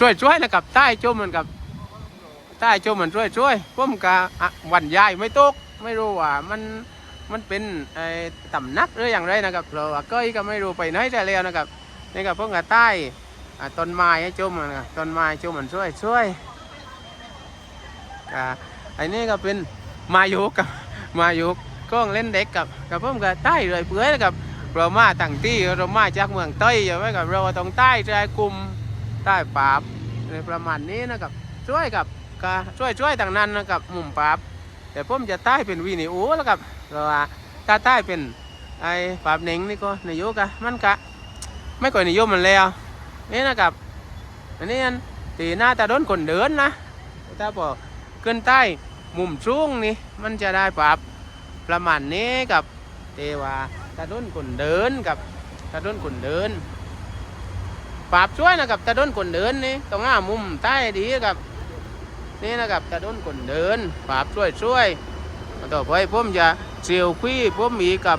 ช่วยช่วยนะครับใต้จมมันกับใต้จมมันช่วยช่วยผมกะอะวันยายไม่ตกไม่รู้ว่ามันมันเป็นไอ้ต่ำนักหรืออย่างไรนะครับเราว่าก้อยก็ไม่รู้ไปไหนแต่แล้วนะครับนี่กับพวกกะใต้ต้นไม้ให้จมมันะต้นไม้จมมันช่วยช่วยกะไอ้นี่ก็เป็นมายุกกับมายุกก้องเล่นเด็กกับกับผมกะใต้เลยเปื่อยนะครับเรามาตั้งที่เรามาจากเมืองใต้ใช่ไหมกับเราต้องใต้ใจกลุ่ม ใต้ปาบในประมาณนี้นะครับ ช่วยกับกช่วยช่วยต่างนั้นนะครับมุมปาบแต่ผมจะใต้เป็นวีนิโอแล้วครับเพราะว่าถ้าใต้เป็นไอ้ปาบเน่งนี่ก็นายกอะมันกะ ไม่ก่อยนิยมมันแล้วนี่นะครับอันนี้อันตีหน้าตาโดนคนเดินนะถ้าบอกขึ้นใต้มุมสูงนี่มันจะได้ปราบประมาณนี้กับเทว่าตาโดนคนเดินกับตาโดนคนเดิน ปราบช่วยนะครับตะด้นคนเดินนี่ต้องห้ามุมใต้ดีครับนี่นะครับตะด้นคนเดินปราบช่วยช่วยต่อไปผมจะเซียวคุยผมมีกับ